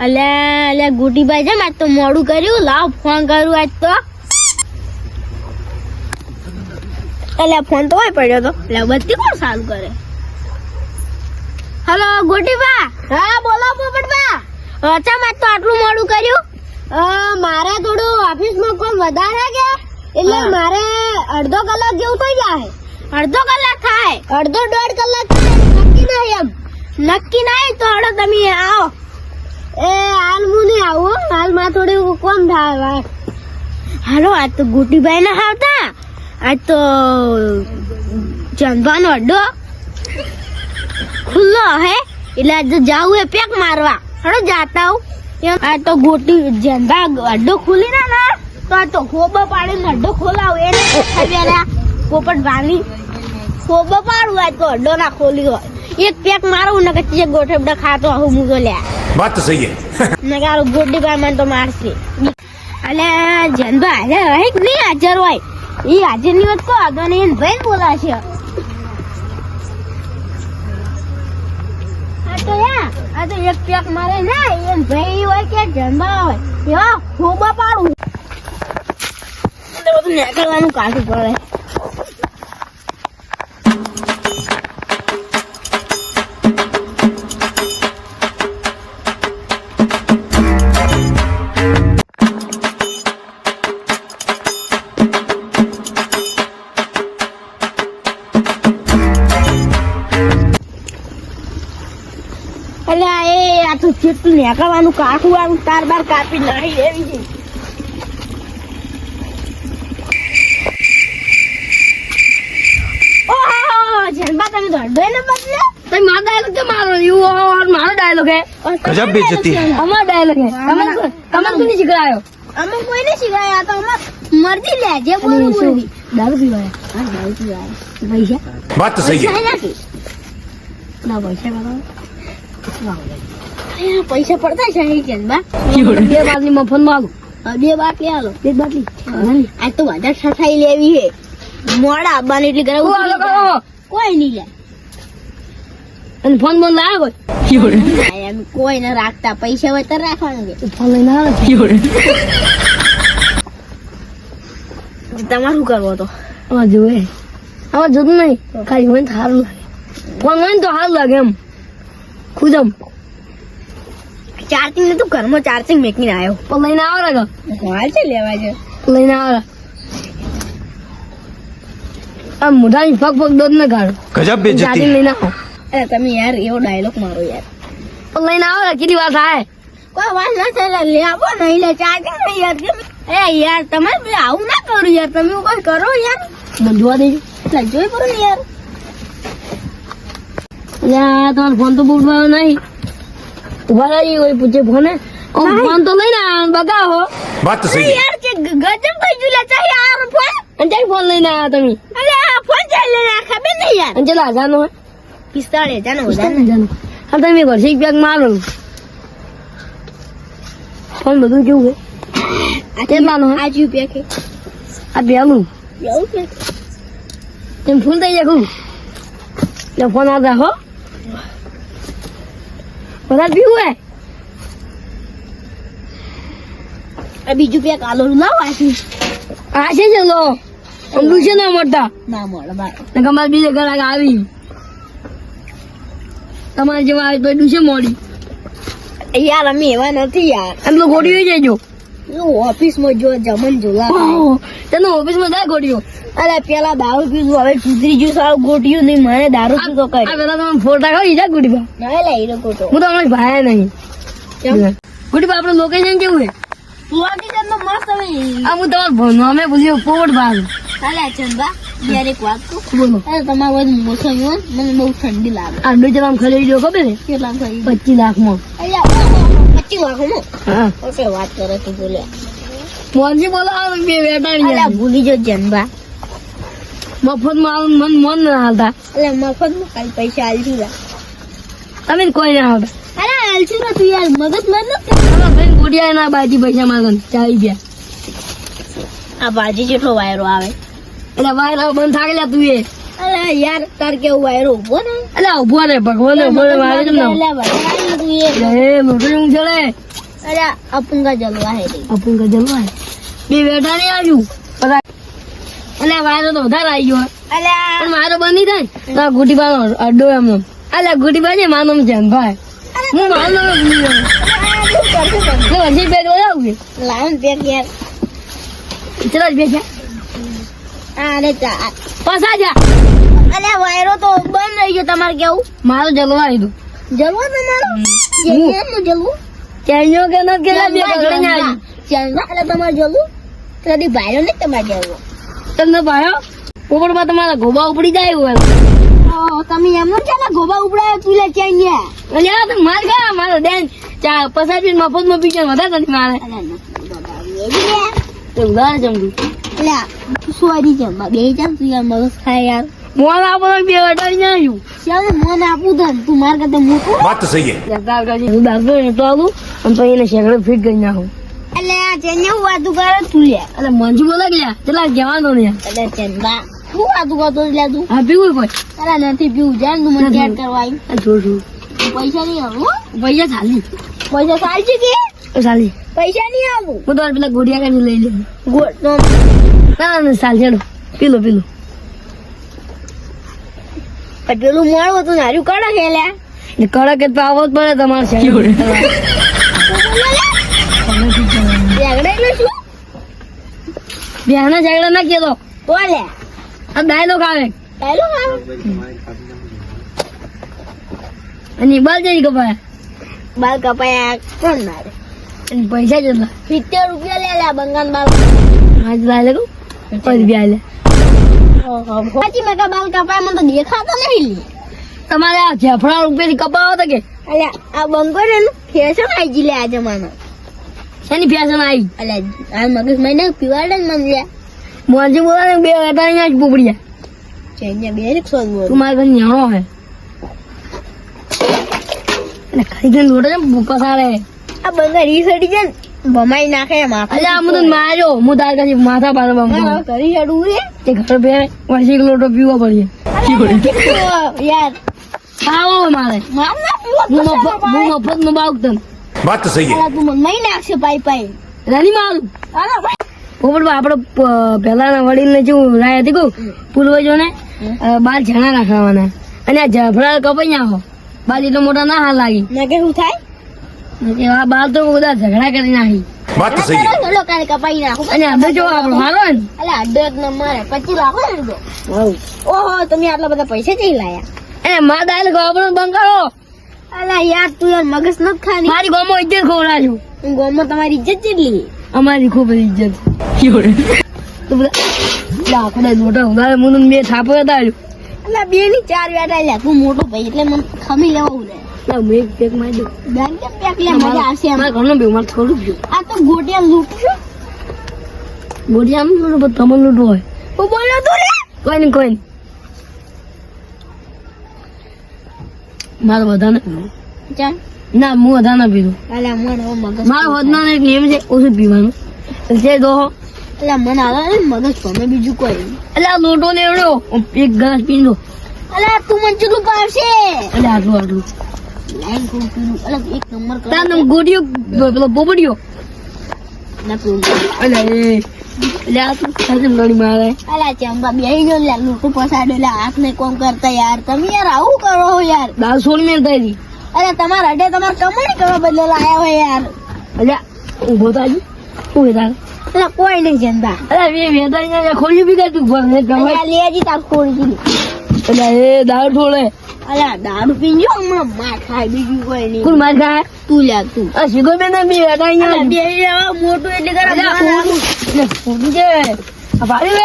અલ્યા અલ્યા ગુટીભાઈ છે આજ તો મોડું કર્યું. લાવ ફોન કરું આજ તો. અલ્યા ફોન તો હોય પડ્યો તો. એટલે બધી કોણ સારું કરે? હલો ગોટીબા હા બોલો પોપટબા અચ્છા મેં તો આટલું મોડું કર્યું. અ, મારે થોડું ઓફિસમાં કોમ વધારે કે એટલે મારે અડધો કલાક જેવું થઈ જાય. અડધો કલાક થાય. અડધો દોઢ કલાક થાય. નક્કી નહીં એમ. નક્કી નહીં તો હડો તમે આવો. એ, હાલ હું નહીં આવું હાલમાં થોડું કોમ થાય, હાલો. આજ તો ગુટીભાઈ ના આવતા. આજ તો ચંદવાનો અડ્ડો ખુલ્લો હે. એટલે આજે જાવું એ પેક મારવા. હડો જાતા હું આ તો ગોટી જંદા અડ્ડો ખુલી ના ના. તો આ તો ખોબો પાડીને અડ્ડો ખોલાવ. એને પેલા પોપટ વાલી ખોબો પાડું આ તો અડ્ડો ના ખોલી હોય. એક પેક મારું ને કચ્ચી ગોઠબડા ખાતો હું મૂકો લ્યા. વાત તો સહી હે. ગારો ગુડ ડિપાર્ટમેન્ટ તો મારશે. અને જનતો હાજર હોય કે નહીં હાજર હોય. એ હાજરની વાત કો આગળ નહીં ભાઈ બોલાશે તો યા, આ તો એક પેક મારે ના એમ ભાઈ હોય કે જનતા હોય. એવા ખોબા પાડું. બધું નીકળવાનું કાઢું પડે. એટલે એ આ તો જેટલું નેકાવાનું કાકું વાળું તાર બાર કાપી નાખી એવી છે. ગજબ બેજતી. અમારો ડાયલોગ હે તમે કોને શીખવાયો અમે કોઈને શીખવાયા તો અમે મરજી લે જે બોલું બોલી દારૂ પીવાયા. હા પૈસા? તો સહી છે. ના પૈસા બરાબર પૈસા પડતા છે જનબા બે? બાટલી મફતમાં આલું બે બાટલી આલો બે બાટલી. આજ તો વધારે સફાઈ લેવી છે મોડા આવવાની એટલી ઘરે કોઈ નહીં લે અને ફોન બોન લાવ્યો કોઈ ન રાખતા. પૈસા હોય તો રાખવાનું ફોન લઈને આવે તમારે શું કરવો તો આમાં જોવે. હવે જોતું નહીં. ખાલી હોય તો સારું લાગે. ફોન હોય તો સારું લાગે એમ. ખુદમ. ચાર્જિંગ નતું ઘરમાં ચાર્જિંગ મેકીને આવ્યો પણ લઈને આવો ને હાલ છે લેવા છે લઈને આવો આ મોઢાની પગ પગ દોડ ને ગાળો. ગજબ બેજતી. ચાર્જિંગ લઈને આવો. અરે તમે યાર એવો ડાયલોગ મારો યાર. પણ લઈને આવો ને કેટલી વાર થાય? કોઈ વાત ન થાય લે આવો નહીં લે ચાર્જિંગ નહીં યાર. એ યાર તમે આવું ના કરો યાર. તમે કોઈ કરો યાર. મને જોવા દેજો. જોઈ કરો યાર. તમારો ફોન તો બુટવાયો નહીં. ભરા ઓય પૂછે ફોને ફોન તો લઈને બગાવો. વાત તો સહી. યાર કે ગજબ થઈ જુલા ચાહી આ ફોન અને ચાહી ફોન લઈને આયા તમે? અરે આ ફોન ચાહી લઈને આ ખબર નહીં યાર. અંજલ આ જાનો હે પિસ્તાળે જાનો જાનો હા તમે વર્ષે એક બેગ મારો. ફોન બધું કેવું છે? કેટલાનો આ જીવ પેક હે. આ બેલું. બેલું પેક. તેમ ફૂલ થઈ જાય ખૂબ. ફોન આ રાખો. બધા પીવું હે આ બીજું ક્યાંક આલો લાવ આથી આ છે ચલો ઊંડું છે ના મળતા ના મળે બાર તમારે બીજે ઘરાક આવી. તમારે જેવા આવે તો એટલું છે મોડી. યાર અમે એવા નથી યાર. એમ તો ગોળી હોઈ જજો. ઓફિસમાં જો જમન જોલા. તેનો ઓફિસમાં થાય ગોળીઓ? અરે પેલા દારૂ પીધું હવે સુધરી ગયું સાવ ગોટ્યું નહીં મને દારૂ આ કરી. પેલા તમે ફોટા ખાવ ઈજા ગુડીબા ના લે હીરો ખોટો હું તો અમારી ભાયા નહીં? ગુડીબા આપણું લોકેશન કેવું છે? મસ્ત હવે આ હું તમારું ભણવા મેં ભાગ. ચાલે ચંદા યાર એક વાત બોલો. અરે તમારો મને બહુ ઠંડી લાગે. આ બે ખરીદી દો ખબર કેટલા લાખમાં. પચીસ લાખ હું. હા ઓકે વાત કરે તું બોલે. મોનજી બોલો આ બે ભૂલી જો જનબા મફતમાં આવું મન મન ના હાલતા. એટલે મફતમાં ખાલી પૈસા આલશું તમે કોઈ ના હાલતા. અરે આલશું ના તું યાર મગજ મત ના ભાઈ ગુડિયા ના બાજી પૈસા માંગન ચાલી ગયા. આ બાજી જેટલો વાયરો આવે. એટલે વાયર બંધ થાકેલા તું એ. અરે યાર તાર કેવું વાયરો ઊભો ને એટલે ઊભો રે ભગવાન ઊભો રે કેમ ના તું એ. મોટો ઊંઘ અરે અપુંગા જલવા હે અપુંગા જલવા બે બેઠા નહીં આજુ બધા અલે વાયરો તો વધારે આવી ગયો. અલ્યા પણ મારો બની થાય? ને તો ગુટી બાનો અડ્ડો એમ અલ્યા અલે ગુટી બાજે માનો છે ભાઈ. હું માનો ગયો? તો હજી બેટ વધાવું લાવ બે યાર. ચલો જ બેઠા અરે ચા. પાછા જા. અલ્યા વાયરો તો બંધ રહી ગયો તમારે કેવું? મારો જલવા આવી દઉં જલવો તમારો હું. કેમ જલવું? ચાઈનો કે ન કે બે ના આવી ચાલવા એટલે તમારે જલવું? કદી ભાઈરો ને તમારે જલવું. તમને ભાયો તમારા ગોબા ઉપડી જાય તમે એમ જ છે ગોબા ઉપડાયો તું લે ગયા તો માર ગયા મારો ચા પસાર પીન મફત મારે. તો ઉધાર જમતું લે સોરી જમ બે યાર મગજ ખાય યાર. મોન આપું તો તું માર કરતા મોકું. તો એને શેકડો ફિટ કરી નાખું. એટલે આ ચેન્યા હું વાતું કરે તું લે. એટલે મંજુ બોલા ગયા કેટલા કહેવાનો ને. એટલે ચંદા હું વાતું કરતો લે તું? હા પીવું કોઈ અરે નથી પીવું જાય તું મને ચેટ કરવા આવી આ જોર જોર પૈસા નહીં આવું પૈસા કે? નહીં આવું. હું પેલા ગોડિયા કાઢી લઈ લે ના ના છેડો પીલો પીલો. પેલું મોડું તું ને કડક હે લ્યા કડક જ પાવો જ પડે તમારે. બેહના શેકડે ના કહેતો. તો લે આ ડાયલોગ આવે. પહેલું કામ અને બાલ કપાયા. બાલ કોણ મારે? પૈસા કેટલા સિત્તેર રૂપિયા લે લે બંગાન બાલ. આજ ડાયલોગ પછી રૂપિયા લે. પછી મેં કા બાલ કપાયા તમારે આ જેફળા રૂપિયાથી કપાવો તો કે? અલ્યા, આ બંકો ને ફેશન આઈ લે આ જમાનો. શેની ફેશન આવી અલે આ મગજ મને પીવાડે ને મને મોજી બોલા બે હતા અહીંયા જ પોપડીયા છે અહીંયા બે રિક્ષો તું મારા ઘર ન્યાણો હે અને ખાઈ ખાઈને લોટો છે ભૂકા સારે આ બંગા રીસડી છે ભમાઈ નાખે માથા અલ્યા હું તને માર્યો હું તાર કાছে માથા પાસે બમ કરી હડું રે તે ઘર બે વર્ષી લોટો પીવો પડશે યાર. ખાવો મારે. માર ના પીવો હું મફતનું બાઉક તને. વાત તો સહી નહીં નાખશે પાઈ પાઈ. રાની મારું. પોપટ આપણે પહેલાના વડીલને જેવું રાય હતી કહું પૂર્વજોને બાર જણા રાખવાના અને આ જફડા કપાઈ નાખો બાજી તો મોટા ના હાલ લાગી. નકે શું થાય? આ બાર તો બધા ઝઘડા કરી નાખી. કપાઈ નાખો અને આપણે તમે આટલા બધા પૈસા જઈ લાયા? એ મા દાયલ બંગાળો અલા યાર તું યાર મગજ નથી ખાની. મારી ગામમાં ઇજ્જત ખવડાવ્યું ગોમો તમારી ઇજ્જત કેટલી અમારી ખૂબ ઇજ્જત. તું બધા લાકડા મોટા ઉધારે મુનું બે થાપો હતા અલા બે ની ચાર વેટા લ્યા. તું મોટો ભાઈ એટલે મને ખમી લેવું ને. લા હું એક પેક મારી દઉં. બેન કે પેક લે? મજા આવશે એમ. મારા ઘરનું મારે થોડું આ તો ગોટિયા લૂટશું ગોળી આમ તમને હોય. હું બોલ્યો તું કોઈ નહીં કોઈ નહીં. મારે બધાને ચાલ ના હું બધા ના પીધું. મારા વધના એક નિયમ છે ઓછું પીવાનું. જે દોહો એટલે મને આવે ને મગજ તમે બીજું કોઈ. એટલે આ લોટો લેવડો. એક ગ્લાસ પી લો અલા તું મને ચેટલું પાડશે? એટલે આટલું આટલું. લાઈન કોણ પીલું અલા એક નંબર પેલો પોપડીઓ ના તું ખાલી મારે અલા ચંપા બેહી ગયો લે લૂટું પસાડે લે હાથ ને કોમ કરતા યાર તમે યાર આવું કરો યાર દાળ સોળી મેં થઈ અરે તમારા અડે તમારે કમાણી કરવા બદલે લાયા હોય યાર એટલે ઊભો થાય શું તારે અલા કોઈ નહીં અરે બે વેદાઈ ખોલ્યું બી કાઢ્યું ભલે ગમે લે લેજી તાર એ દાળ ઠોળે અલા દારૂ પીજો હમણાં માર ખાય બીજું કોઈ નહીં. કોણ માર ખાય? તું લ્યા તું. આ બી બે મોટું એટલે કરે આ ભારી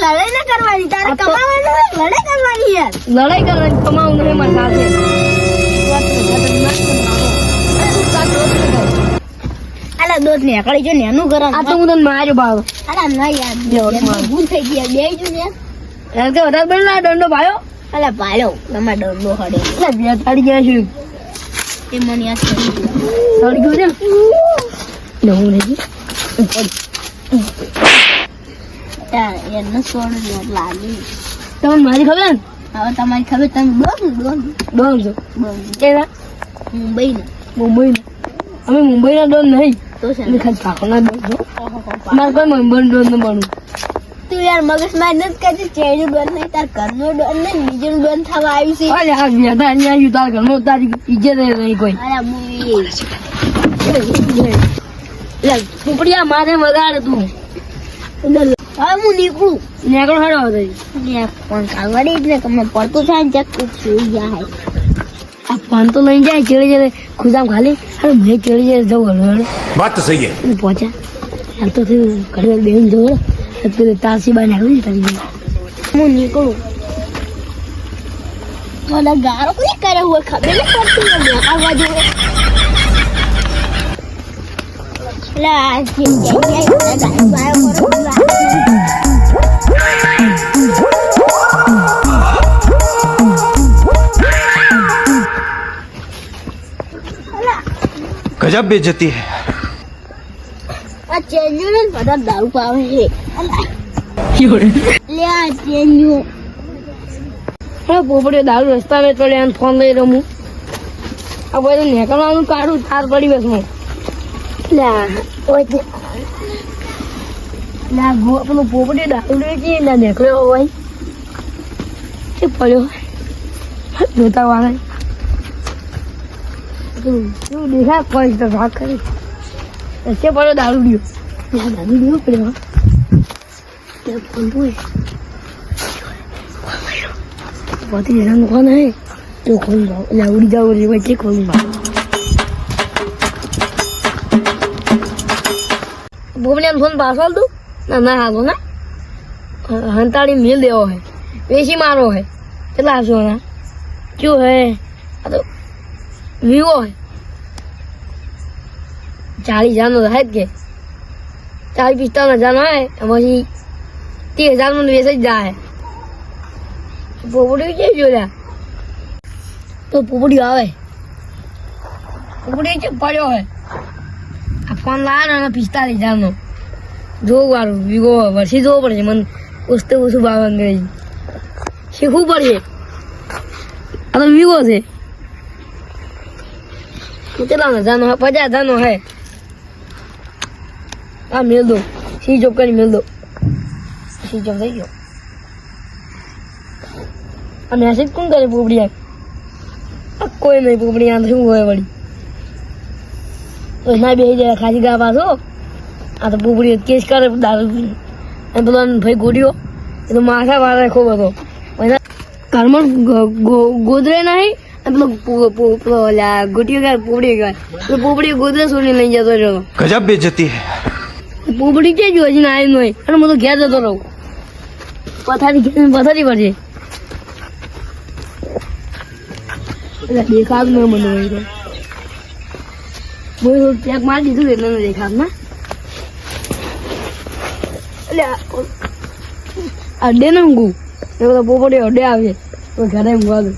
લડાઈ ના કરવાની તારે કમાવાનું લડાઈ કરવાની યાર. લડાઈ કરવાની કમાવું નહીં મારી સાથે. દોધ નીકળી જો ને એનું આ તો હું તને માર્યો બાળો. અલા ના યાર ભૂલ થઈ ગઈ બે જો ને. એમ કે વધારે બેન ના દંડો ભાયો? અલા પાડો તમારે ડરનો હડે. એટલે બે થાળી ગયા છું. એ મને યાદ કરી ગયું ગયું છે ને. હું નહીં યાર, એને લાગી. તમને મારી ખબર ને? હવે તમારી ખબર તમે ડોન ડોન. ડોન છો. ડોન. મુંબઈ મુંબઈ અમે મુંબઈના ડોન નહીં. તો છે મારે કોઈ મુંબઈ ડોન ન બનવું તું યાર મગજમાં નથી કરતી ચેડું ડોન નહીં તાર ઘરનો ડોન નહીં બીજું ડોન થવા આવ્યું છે. અરે આ બેટા અહીંયા આવ્યું તાર ઘરનો તારી ઇજ્જત નહીં કોઈ. અરે મૂવી એટલે કુપડિયા મારે વગાડ તું. હવે હું નીકળું. નેકળો હેડો યાર પણ જ ને તમને પડતું થાય ને જક કુક સુઈ જાય. ફોન તો લઈને જાય ચડી જાય ખુદામ ખાલી અરે મેં ચડી જાય જવું હળવે વાત તો સહી છે. પહોંચ્યા. હાલ તો થયું ઘડી બેન જવું પેલી તાસી બાને આવી તારી હું નીકળું. મને ગારો કોઈ કરે હોય ખબર જાય. ગજબ બેજતી હે આ ચેન્જુ ને બધા દારૂ પાવે છે. લે આ ચેન્જુ હા પોપડે દારૂ રસ્તા વે તો લેન ફોન લઈ રમું. આ બધું નેકળવાનું કાઢું તાર પડી બસ હું. ના ના પેલું પોપડે દારૂ લે છે ના નીકળ્યો હોય. કે પડ્યો. જોતા વાળા. દેખા તો ભાગ કરી છે પડ્યો દારૂ લ્યો દારૂ લ્યો પડ્યો ત્યાં ફોન હોય પતિ હેરાન કોણ હે તો ખોલ વચ્ચે ખોલ દો ભૂમલિયાન ફોન પાછો દઉં ના ના હાલો ના હંતાડી મિલ દેવો હે એસી મારો હે કેટલા હશો ના ક્યું હે આ તો વિવો ચાલીસ હજારનો હે જ કે ચાલીસ પિસ્તાલીસ હજારનો હે પછી ત્રીસ હજારનો વેસ જ જાય પોપડી છે જોયા તો પોપડી આવે પોપડી પડ્યો હે આ ફોન લાવે ને પિસ્તાલીસ હજારનો જોવું વાળું વિગો વર્ષી જોવો પડશે મને ઓછું ઓછું ભાવ અંગ્રેજી શીખવું પડશે આ તો વિગો છે કેટલાનો હજારનો પચાસ હજારનો હે. આ મેલ દો. સી જોબ કરી મેલ દો. સી જોબ થઈ ગયો. આ મેસેજ કોણ કરે પોપડિયા? આ કોઈ નહીં, પોપડિયા શું હોય વળી. ના બે જાય, ખાલી ગા પાછો. આ તો પોપડી કેસ કરે, દારૂ. અને પેલો ભાઈ ગોડ્યો એ તો માથા વાળા ખૂબ હતો. ઘરમાં ગોદરે નહીં પેલો ઓલા ગુટીઓ કે પોપડી કે પેલો પોપડી ગોદરા જતો રહ્યો. ગજબ બેજતી હે. પોપડી કે જો હજી આવી નહીં. અને હું ઘેર જતો રહું. પથારી પથારી પર છે. દેખાત ન મને હોય તો. હું દીધું એટલે ન દેખાત ના એટલે અડે ને હું એ બધા પોપડી અડે આવે તો ઘરે હું દઉં